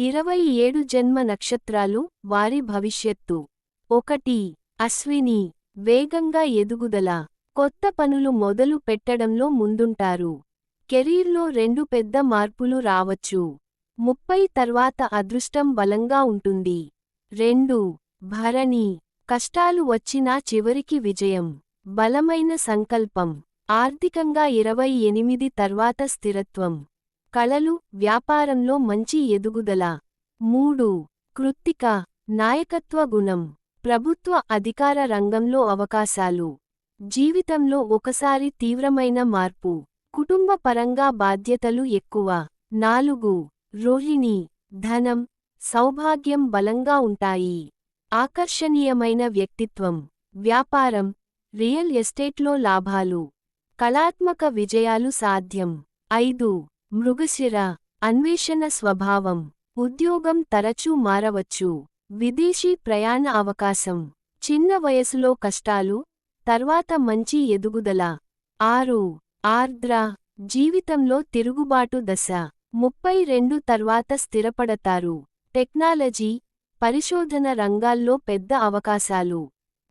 ఇరవై ఏడు జన్మ నక్షత్రాలు వారి భవిష్యత్తు. ఒకటి అశ్విని వేగంగా ఎదుగుదల. కొత్త పనులు మొదలు పెట్టడంలో ముందుంటారు. కెరీర్లో రెండు పెద్ద మార్పులు రావచ్చు. ముప్పై తర్వాత అదృష్టం బలంగా ఉంటుంది. రెండు భరణి కష్టాలు వచ్చినా చివరికి విజయం. బలమైన సంకల్పం. ఆర్థికంగా ఇరవై ఎనిమిది తర్వాత స్థిరత్వం. కళలు వ్యాపారంలో మంచి ఎదుగుదల. మూడు. కృత్తిక నాయకత్వ గుణం. ప్రభుత్వ అధికార రంగంలో అవకాశాలు. జీవితంలో ఒకసారి తీవ్రమైన మార్పు. కుటుంబ పరంగా బాధ్యతలు ఎక్కువ. నాలుగు. రోహిణి ధనం సౌభాగ్యం బలంగా ఉంటాయి. ఆకర్షణీయమైన వ్యక్తిత్వం. వ్యాపారం రియల్ ఎస్టేట్లో లాభాలు. కళాత్మక విజయాలు సాధ్యం. ఐదు. మృగశిర అన్వేషణ స్వభావం ఉద్యోగం తరచూ మారవచ్చు విదేశీ ప్రయాణ అవకాశం చిన్న వయసులో కష్టాలు తర్వాత మంచి ఎదుగుదల. ఆరు ఆర్ద్ర జీవితంలో తిరుగుబాటు దశ. ముప్పై రెండు తర్వాత స్థిరపడతారు. టెక్నాలజీ పరిశోధన రంగాల్లో పెద్ద అవకాశాలు.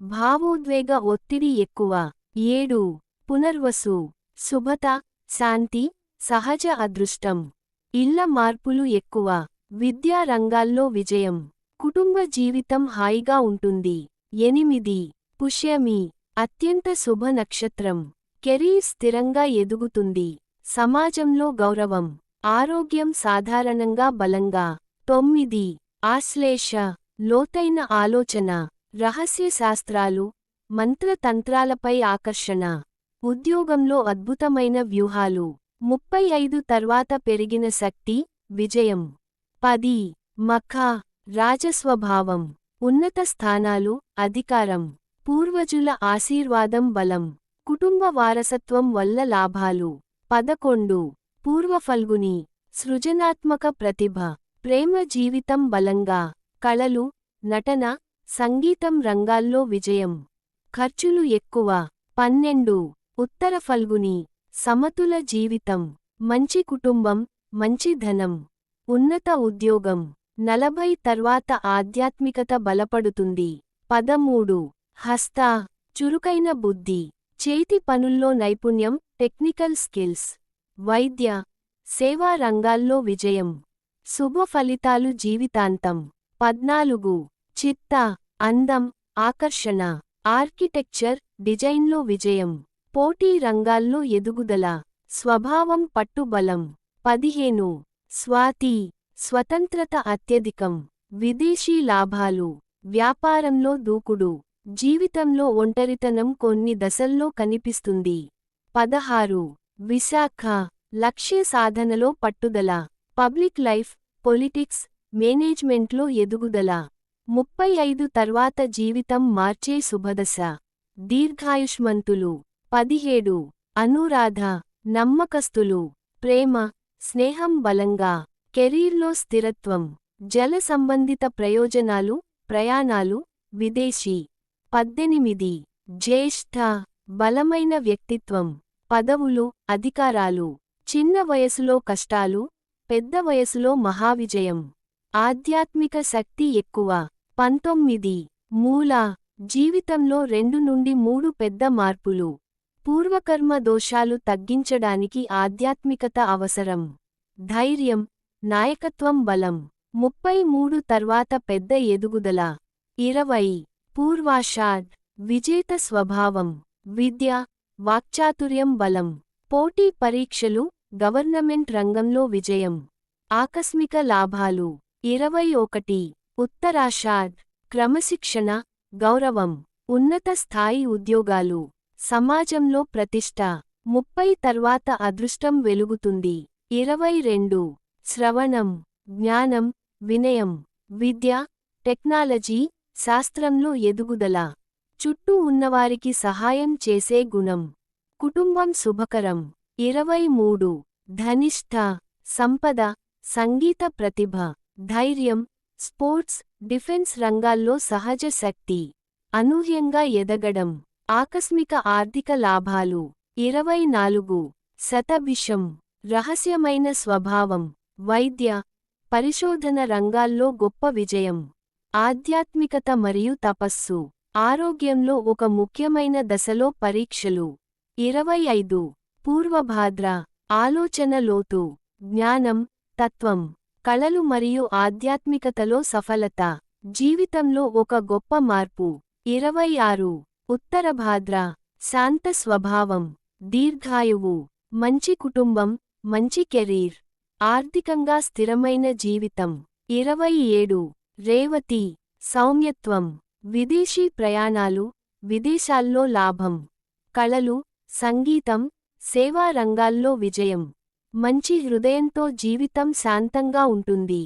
భావోద్వేగ ఒత్తిడి ఎక్కువ. ఏడు పునర్వసు. శుభత శాంతి సహజ అదృష్టం. ఇళ్ళ మార్పులు ఎక్కువ. విద్యా రంగాల్లో విజయం. కుటుంబ జీవితం హాయిగా ఉంటుంది. ఎనిమిది. పుష్యమి. అత్యంత శుభ నక్షత్రం. కెరీర్ స్థిరంగా ఎదుగుతుంది. సమాజంలో గౌరవం. ఆరోగ్యం సాధారణంగా బలంగా. తొమ్మిది. ఆశ్లేష. లోతైన ఆలోచన. రహస్య శాస్త్రాలు. మంత్రతంత్రాలపై ఆకర్షణ. ఉద్యోగంలో అద్భుతమైన వ్యూహాలు. ముప్పై ఐదు తర్వాత పెరిగిన శక్తి విజయం. పది. మఖా రాజస్వభావం. ఉన్నత స్థానాలు అధికారం. పూర్వజుల ఆశీర్వాదం బలం. కుటుంబ వారసత్వం వల్ల లాభాలు. పదకొండు. పూర్వఫల్గుని. సృజనాత్మక ప్రతిభ. ప్రేమ జీవితం బలంగా. కళలు నటన సంగీతం రంగాల్లో విజయం. ఖర్చులు ఎక్కువ. పన్నెండు. ఉత్తర ఫల్గుని సమతుల జీవితం మంచి కుటుంబం మంచి ధనం ఉన్నత ఉద్యోగం నలభై తర్వాత ఆధ్యాత్మికత బలపడుతుంది. పదమూడు. హస్త చురుకైన బుద్ధి చేతి పనుల్లో నైపుణ్యం టెక్నికల్ స్కిల్స్ వైద్య సేవా రంగాల్లో విజయం శుభ ఫలితాలు జీవితాంతం. పద్నాలుగు. చిత్త అందం ఆకర్షణ ఆర్కిటెక్చర్ డిజైన్లో విజయం. పోటీ రంగాల్లో ఎదుగుదల స్వభావం పట్టుబలం పదిహేను. స్వాతి స్వతంత్రత అత్యధికం. విదేశీ లాభాలు. వ్యాపారంలో దూకుడు. జీవితంలో ఒంటరితనం కొన్ని దశల్లో కనిపిస్తుంది. పదహారు. విశాఖ లక్ష్య సాధనలో పట్టుదల. పబ్లిక్ లైఫ్ పొలిటిక్స్ మేనేజ్మెంట్లో ఎదుగుదల. ముప్పై ఐదు తర్వాత జీవితం మార్చే శుభదశ. దీర్ఘాయుష్మంతులు. పదిహేడు. అనురాధ నమ్మకస్తులు ప్రేమ స్నేహం బలంగా కెరీర్లో స్థిరత్వం జల సంబంధిత ప్రయోజనాలు ప్రయాణాలు విదేశీ. పద్దెనిమిది. జ్యేష్ఠ బలమైన వ్యక్తిత్వం పదవులు అధికారాలు చిన్న వయసులో కష్టాలు పెద్ద వయసులో మహావిజయం ఆధ్యాత్మిక శక్తి ఎక్కువ. పంతొమ్మిది. మూల జీవితంలో రెండు నుండి మూడు పెద్ద మార్పులు. పూర్వకర్మ దోషాలు తగ్గించడానికి ఆధ్యాత్మికత అవసరం. ధైర్యం నాయకత్వం బలం. ముప్పై మూడు తర్వాత పెద్ద ఎదుగుదల. ఇరవై పూర్వాషాడ్ విజేత స్వభావం. విద్య వాక్చాతుర్యం బలం. పోటీ పరీక్షలు గవర్నమెంట్ రంగంలో విజయం. ఆకస్మిక లాభాలు. ఇరవై ఒకటి ఉత్తరాషాడ్ క్రమశిక్షణ గౌరవం. ఉన్నత స్థాయి ఉద్యోగాలు. సమాజంలో ప్రతిష్ట. ముప్పై తర్వాత అదృష్టం వెలుగుతుంది. ఇరవై రెండు. శ్రవణం. జ్ఞానం. వినయం. విద్య. టెక్నాలజీ. శాస్త్రంలో ఎదుగుదల. చుట్టూ ఉన్నవారికి సహాయం చేసే గుణం. కుటుంబం శుభకరం. ఇరవై మూడు. ధనిష్ట. సంపద. సంగీత ప్రతిభ. ధైర్యం. స్పోర్ట్స్. డిఫెన్స్ రంగాల్లో సహజ శక్తి. అనూహ్యంగా ఎదగడం. ఆకస్మిక ఆర్థిక లాభాలు. ఇరవై నాలుగు. శతభిషం. రహస్యమైన స్వభావం. వైద్య. పరిశోధన రంగాల్లో గొప్ప విజయం. ఆధ్యాత్మికత మరియు తపస్సు. ఆరోగ్యంలో ఒక ముఖ్యమైన దశలో పరీక్షలు. ఇరవై ఐదు. పూర్వభాద్ర. ఆలోచన లోతు. జ్ఞానం. తత్వం. కళలు మరియు ఆధ్యాత్మికతలో సఫలత. జీవితంలో ఒక గొప్ప మార్పు. ఇరవై ఆరు. ఉత్తరభాద్ర శాంత స్వభావం దీర్ఘాయువు మంచి కుటుంబం మంచి కెరీర్ ఆర్థికంగా స్థిరమైన జీవితం. ఇరవై ఏడు రేవతి సౌమ్యత్వం విదేశీ ప్రయాణాలు విదేశాల్లో లాభం కళలు సంగీతం సేవా రంగాల్లో విజయం. మంచి హృదయంతో జీవితం శాంతంగా ఉంటుంది.